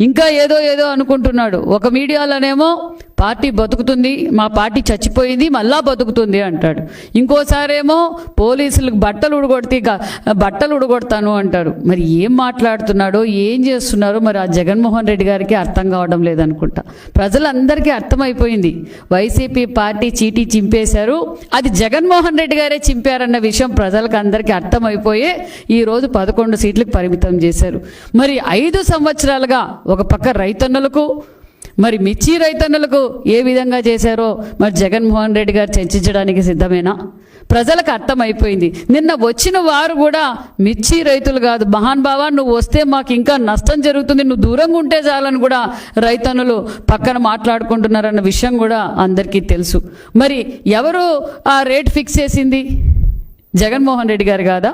ఇంకా ఏదో ఏదో అనుకుంటున్నాడు. ఒక మీడియాలోనేమో పార్టీ బతుకుతుంది మా పార్టీ చచ్చిపోయింది మళ్ళా బతుకుతుంది అంటాడు. ఇంకోసారేమో పోలీసులకు బట్టలు ఉడగొడితే ఇక బట్టలు ఉడగొడతాను అంటాడు. మరి ఏం మాట్లాడుతున్నాడో ఏం చేస్తున్నారో మరి ఆ జగన్మోహన్ రెడ్డి గారికి అర్థం కావడం లేదనుకుంటా. ప్రజలందరికీ అర్థమైపోయింది. వైసీపీ పార్టీ చీటీ చింపేశారు. అది జగన్మోహన్ రెడ్డి గారే చింపారన్న విషయం ప్రజలకు అందరికీ అర్థమైపోయే ఈరోజు పదకొండు సీట్లకు పరిమితం చేశారు. మరి ఐదు సంవత్సరాలుగా ఒక పక్క రైతన్నులకు మరి మిర్చి రైతన్నులకు ఏ విధంగా చేశారో మరి జగన్మోహన్ రెడ్డి గారు చర్చించడానికి సిద్ధమేనా? ప్రజలకు అర్థమైపోయింది. నిన్న వచ్చిన వారు కూడా మిర్చి రైతులు కాదు. మహాన్ బావా నువ్వు వస్తే మాకు ఇంకా నష్టం జరుగుతుంది. నువ్వు దూరంగా ఉంటే చాలని కూడా రైతన్నులు పక్కన మాట్లాడుకుంటున్నారన్న విషయం కూడా అందరికీ తెలుసు. మరి ఎవరు ఆ రేట్ ఫిక్స్ చేసింది? జగన్మోహన్ రెడ్డి గారు కాదా?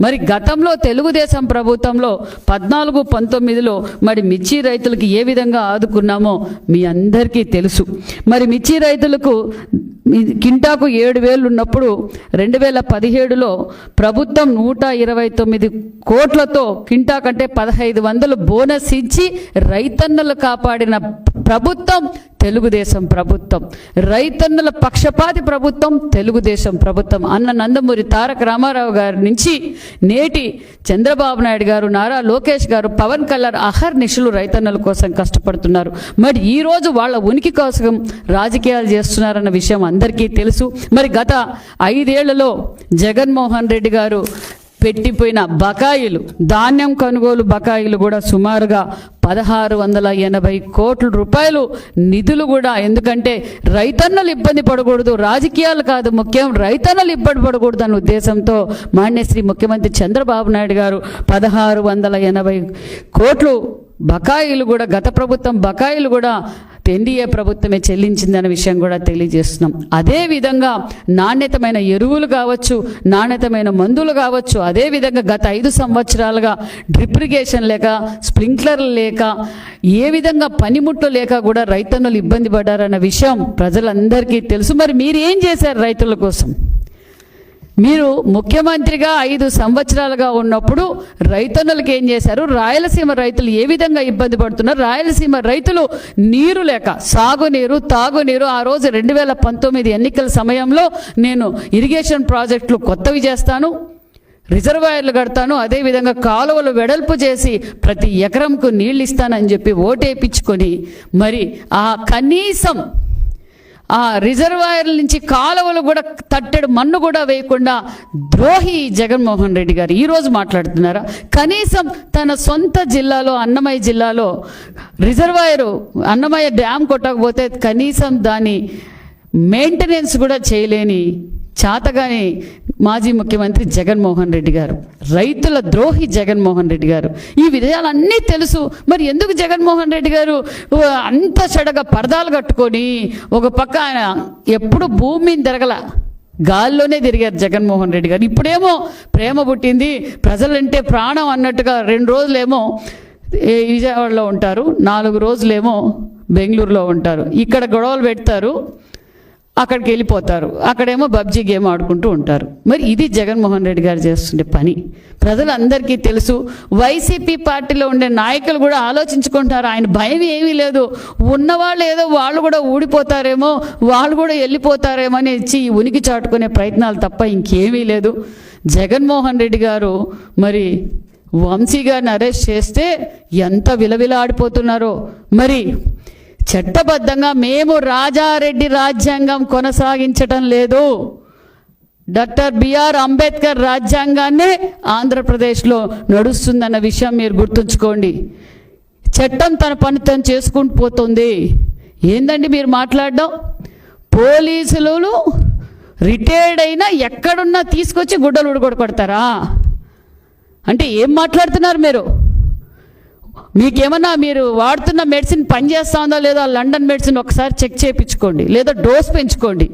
మరి గతంలో తెలుగుదేశం ప్రభుత్వంలో పద్నాలుగు పంతొమ్మిదిలో మరి మిర్చి రైతులకు ఏ విధంగా ఆదుకున్నామో మీ అందరికీ తెలుసు. మరి మిర్చి రైతులకు కింటాకు ఏడు వేలు ఉన్నప్పుడు రెండు వేల పదిహేడులో ప్రభుత్వం నూట ఇరవై తొమ్మిది కోట్లతో కింటా కంటే పదహైదు వందలు బోనస్ ఇచ్చి రైతన్నలు కాపాడిన ప్రభుత్వం తెలుగుదేశం ప్రభుత్వం. రైతన్నుల పక్షపాతి ప్రభుత్వం తెలుగుదేశం ప్రభుత్వం. అన్న నందమూరి తారక రామారావు గారి నుంచి నేటి చంద్రబాబు నాయుడు గారు నారా లోకేష్ గారు పవన్ కళ్యాణ్ అహర్నిశలు రైతన్నుల కోసం కష్టపడుతున్నారు. మరి ఈ రోజు వాళ్ళ ఉనికి కోసం రాజకీయాలు చేస్తున్నారన్న విషయం అందరికీ తెలుసు. మరి గత ఐదేళ్ళలో జగన్మోహన్ రెడ్డి గారు పెట్టిపోయిన బకాయిలు ధాన్యం కొనుగోలు బకాయిలు కూడా సుమారుగా పదహారు వందల ఎనభై కోట్ల రూపాయలు నిధులు కూడా. ఎందుకంటే రైతన్నలు ఇబ్బంది పడకూడదు రాజకీయాలు కాదు ముఖ్యం రైతన్నలు ఇబ్బంది పడకూడదు అన్న ఉద్దేశంతో మాన్యశ్రీ ముఖ్యమంత్రి చంద్రబాబు నాయుడు గారు పదహారు వందల ఎనభై కోట్లు బకాయిలు కూడా గత ప్రభుత్వం బకాయిలు కూడా ఎన్డీఏ ప్రభుత్వమే చెల్లించిందనే విషయం కూడా తెలియజేస్తున్నాం. అదే విధంగా నాణ్యతమైన ఎరువులు కావచ్చు నాణ్యతమైన మందులు కావచ్చు అదే విధంగా గత ఐదు సంవత్సరాలుగా డ్రిప్రిగేషన్ లేక స్ప్రింక్లర్లు లేక ఏ విధంగా పనిముట్లు లేక కూడా రైతన్నులు ఇబ్బంది పడ్డారన్న విషయం ప్రజలందరికీ తెలుసు. మరి మీరు ఏం చేశారు రైతుల కోసం? మీరు ముఖ్యమంత్రిగా ఐదు సంవత్సరాలుగా ఉన్నప్పుడు రైతన్నులకు ఏం చేశారు? రాయలసీమ రైతులు ఏ విధంగా ఇబ్బంది పడుతున్నారు? రాయలసీమ రైతులు నీరు లేక సాగునీరు తాగునీరు ఆ రోజు రెండు వేల పంతొమ్మిది ఎన్నికల సమయంలో నేను ఇరిగేషన్ ప్రాజెక్టులు కొత్తవి చేస్తాను రిజర్వాయర్లు కడతాను అదేవిధంగా కాలువలు వెడల్పు చేసి ప్రతి ఎకరంకు నీళ్ళు ఇస్తానని చెప్పి ఓటేపించుకొని మరి ఆ కనీసం ఆ రిజర్వాయర్ల నుంచి కాలువలు కూడా తట్టెడు మన్ను కూడా వేయకుండా ద్రోహి జగన్మోహన్ రెడ్డి గారు ఈరోజు మాట్లాడుతున్నారా? కనీసం తన సొంత జిల్లాలో అన్నమయ్య జిల్లాలో రిజర్వాయరు అన్నమయ్య డ్యామ్ కొట్టకపోతే కనీసం దాని మెయింటెనెన్స్ కూడా చేయలేని చాతగాని మాజీ ముఖ్యమంత్రి జగన్మోహన్ రెడ్డి గారు రైతుల ద్రోహి జగన్మోహన్ రెడ్డి గారు. ఈ విషయాలన్నీ తెలుసు. మరి ఎందుకు జగన్మోహన్ రెడ్డి గారు అంత చెడగా పరదాలు కట్టుకొని ఒక పక్క ఆయన ఎప్పుడు భూమి మీద తిరగల గాల్లోనే తిరిగారు జగన్మోహన్ రెడ్డి గారు. ఇప్పుడేమో ప్రేమ పుట్టింది ప్రజలంటే ప్రాణం అన్నట్టుగా రెండు రోజులేమో విజయవాడలో ఉంటారు నాలుగు రోజులేమో బెంగళూరులో ఉంటారు. ఇక్కడ గొడవలు పెడతారు అక్కడికి వెళ్ళిపోతారు. అక్కడేమో పబ్జీ గేమ్ ఆడుకుంటూ ఉంటారు. మరి ఇది జగన్మోహన్ రెడ్డి గారు చేస్తుండే పని. ప్రజలందరికీ తెలుసు వైసీపీ పార్టీలో ఉండే నాయకులు కూడా ఆలోచించుకుంటారు. ఆయన భయం ఏమీ లేదు. ఉన్నవాళ్ళు ఏదో వాళ్ళు కూడా ఊడిపోతారేమో వాళ్ళు కూడా వెళ్ళిపోతారేమో అని ఇచ్చి ఉనికి చాటుకునే ప్రయత్నాలు తప్ప ఇంకేమీ లేదు. జగన్మోహన్ రెడ్డి గారు మరి వంశీ గారిని అరెస్ట్ చేస్తే ఎంత విలవిలాడిపోతున్నారో. మరి చట్టబద్ధంగా మేము రాజారెడ్డి రాజ్యాంగం కొనసాగించటం లేదు. డాక్టర్ బిఆర్ అంబేద్కర్ రాజ్యాంగాన్నే ఆంధ్రప్రదేశ్లో నడుస్తుందన్న విషయం మీరు గుర్తుంచుకోండి. చట్టం తన పని తను చేసుకుంటూ పోతుంది. ఏందండి మీరు మాట్లాడడం? పోలీసులు రిటైర్డ్ అయినా ఎక్కడున్నా తీసుకొచ్చి గుడ్డలు ఉడగొడతారా అంటే ఏం మాట్లాడుతున్నారు మీరు? మీకేమన్నా మీరు వాడుతున్న మెడిసిన్ పనిచేస్తా ఉందా లేదా లండన్ మెడిసిన్ ఒకసారి చెక్ చేయించుకోండి. లేదా డోస్ పెంచుకోండి.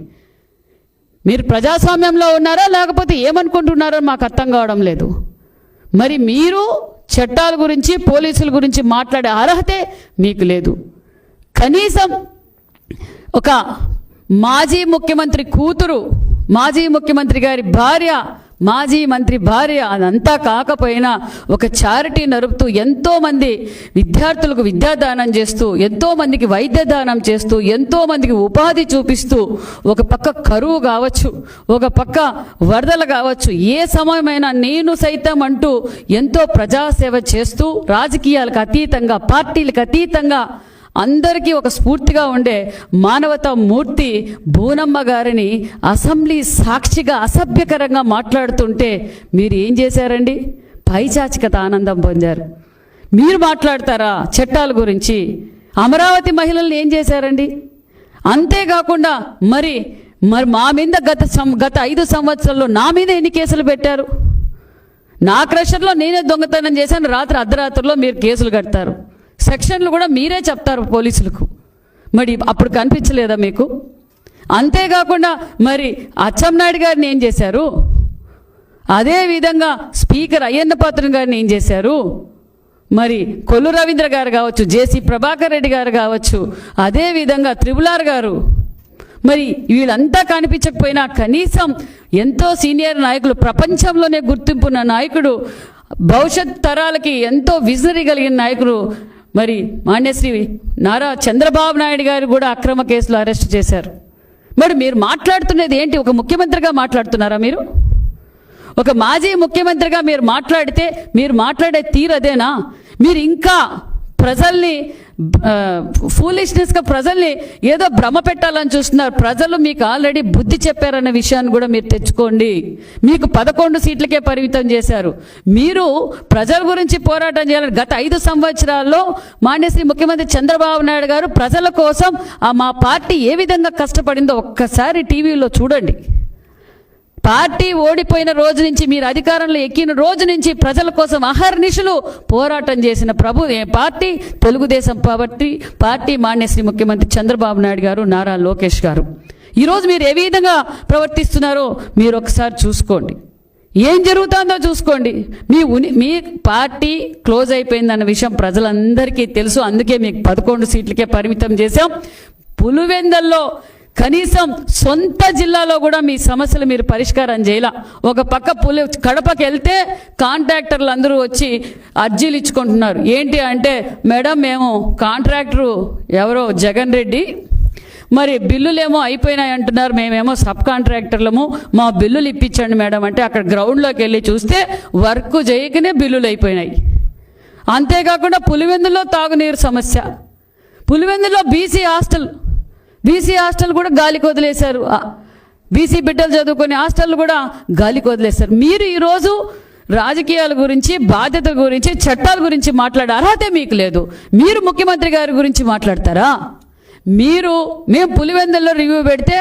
మీరు ప్రజాస్వామ్యంలో ఉన్నారా? లేకపోతే ఏమనుకుంటున్నారో మాకు అర్థం కావడం లేదు. మరి మీరు చట్టాల గురించి పోలీసుల గురించి మాట్లాడే అర్హతే మీకు లేదు. కనీసం ఒక మాజీ ముఖ్యమంత్రి కూతురు మాజీ ముఖ్యమంత్రి గారి భార్య మాజీ మంత్రి భార్య అదంతా కాకపోయినా ఒక చారిటీ నరుపుతూ ఎంతోమంది విద్యార్థులకు విద్యాదానం చేస్తూ ఎంతోమందికి వైద్య దానం చేస్తూ ఎంతోమందికి ఉపాధి చూపిస్తూ ఒక పక్క కరువు కావచ్చు ఒక పక్క వరదలు కావచ్చు ఏ సమయమైనా నేను సైతం అంటూ ఎంతో ప్రజాసేవ చేస్తూ రాజకీయాలకు అతీతంగా పార్టీలకు అతీతంగా అందరికీ ఒక స్ఫూర్తిగా ఉండే మానవత మూర్తి బూనమ్మ గారిని అసెంబ్లీ సాక్షిగా అసభ్యకరంగా మాట్లాడుతుంటే మీరు ఏం చేశారండి? పైచాచికత ఆనందం పొందారు. మీరు మాట్లాడతారా చట్టాల గురించి? అమరావతి మహిళల్ని ఏం చేశారండి? అంతేకాకుండా మరి మరి మా మీద గత సం- గత ఐదు సంవత్సరాల్లో నా మీద ఎన్ని కేసులు పెట్టారు? నా క్రషర్లో నేనే దొంగతనం చేశాను రాత్రి అర్ధరాత్రిలో మీరు కేసులు కడతారు. సెక్షన్లు కూడా మీరే చెప్తారు పోలీసులకు. మరి అప్పుడు కనిపించలేదా మీకు? అంతేకాకుండా మరి అచ్చెన్నాయుడు గారిని ఏం చేశారు? అదే విధంగా స్పీకర్ అయ్యన్న పాత్రన్ గారిని ఏం చేశారు? మరి కొల్లు రవీంద్ర గారు కావచ్చు జేసీ ప్రభాకర్ రెడ్డి గారు కావచ్చు అదే విధంగా త్రిబులార్ గారు. మరి వీళ్ళంతా కనిపించకపోయినా కనీసం ఎంతో సీనియర్ నాయకులు ప్రపంచంలోనే గుర్తింపున్న నాయకుడు భవిష్యత్ తరాలకి ఎంతో విజనరీ కలిగిన నాయకుడు మరి మాన్యశ్రీ నారా చంద్రబాబు నాయుడు గారు కూడా అక్రమ కేసులో అరెస్ట్ చేశారు. మరి మీరు మాట్లాడుతున్నది ఏంటి? ఒక ముఖ్యమంత్రిగా మాట్లాడుతున్నారా మీరు? ఒక మాజీ ముఖ్యమంత్రిగా మీరు మాట్లాడితే మీరు మాట్లాడే తీరు అదేనా? మీరు ఇంకా ప్రజల్ని ఫూలిష్నెస్గా ప్రజల్ని ఏదో భ్రమ పెట్టాలని చూస్తున్నారు. ప్రజలు మీకు ఆల్రెడీ బుద్ధి చెప్పారన్న విషయాన్ని కూడా మీరు తెచ్చుకోండి. మీకు పదకొండు సీట్లకే పరిమితం చేశారు. మీరు ప్రజల గురించి పోరాటం చేయాలని గత ఐదు సంవత్సరాల్లో మాన్యశ్రీ ముఖ్యమంత్రి చంద్రబాబు నాయుడు గారు ప్రజల కోసం ఆ మా పార్టీ ఏ విధంగా కష్టపడిందో ఒక్కసారి టీవీలో చూడండి. పార్టీ ఓడిపోయిన రోజు నుంచి మీరు అధికారంలో ఎక్కిన రోజు నుంచి ప్రజల కోసం అహర్నిశలు పోరాటం చేసిన ప్రభు పార్టీ? తెలుగుదేశం పార్టీ పార్టీ మాన్యశ్రీ ముఖ్యమంత్రి చంద్రబాబు నాయుడు గారు నారా లోకేష్ గారు. ఈరోజు మీరు ఏ విధంగా ప్రవర్తిస్తున్నారో మీరు ఒకసారి చూసుకోండి. ఏం జరుగుతుందో చూసుకోండి. మీ ఉని మీ పార్టీ క్లోజ్ అయిపోయిందన్న విషయం ప్రజలందరికీ తెలుసు. అందుకే మీకు పదకొండు సీట్లకే పరిమితం చేశాం. పులివెందల్లో కనీసం సొంత జిల్లాలో కూడా మీ సమస్యలు మీరు పరిష్కారం చేయాల. ఒక పక్క పులి కడపకి వెళ్తే కాంట్రాక్టర్లు అందరూ వచ్చి అర్జీలు ఇచ్చుకుంటున్నారు. ఏంటి అంటే మేడం మేము కాంట్రాక్టరు ఎవరో జగన్ రెడ్డి. మరి బిల్లులేమో అయిపోయినాయి అంటున్నారు. మేమేమో సబ్ కాంట్రాక్టర్లము. మా బిల్లులు ఇప్పించండి మేడం అంటే అక్కడ గ్రౌండ్లోకి వెళ్ళి చూస్తే వర్క్ చేయకనే బిల్లులు అయిపోయినాయి. అంతేకాకుండా పులివెందులో తాగునీరు సమస్య. పులివెందులో బీసీ హాస్టల్ బీసీ హాస్టల్ కూడా గాలికి వదిలేశారు బీసీ బిడ్డలు చదువుకునే హాస్టల్ కూడా గాలికి వదిలేశారు మీరు ఈరోజు రాజకీయాల గురించి బాధ్యతల గురించి చట్టాల గురించి మాట్లాడే అర్హత మీకు లేదు. మీరు ముఖ్యమంత్రి గారి గురించి మాట్లాడతారా? మీరు మేము పులివెందుల్లో రివ్యూ పెడితే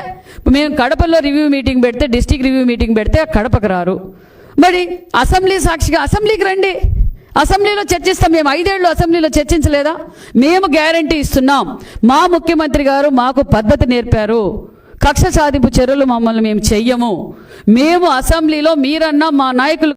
మేము కడపలో రివ్యూ మీటింగ్ పెడితే డిస్టిక్ రివ్యూ మీటింగ్ పెడితే కడపకు రారు. మరి అసెంబ్లీ సాక్షిగా అసెంబ్లీకి రండి. అసెంబ్లీలో చర్చిస్తాం మేము. ఐదేళ్ళు అసెంబ్లీలో చర్చించలేదా? మేము గ్యారంటీ ఇస్తున్నాం. మా ముఖ్యమంత్రి గారు మాకు పద్ధతి నేర్పారు. కక్ష సాధింపు చర్యలు మమ్మల్ని మేము చెయ్యము. మేము అసెంబ్లీలో మీరన్నా మా నాయకులు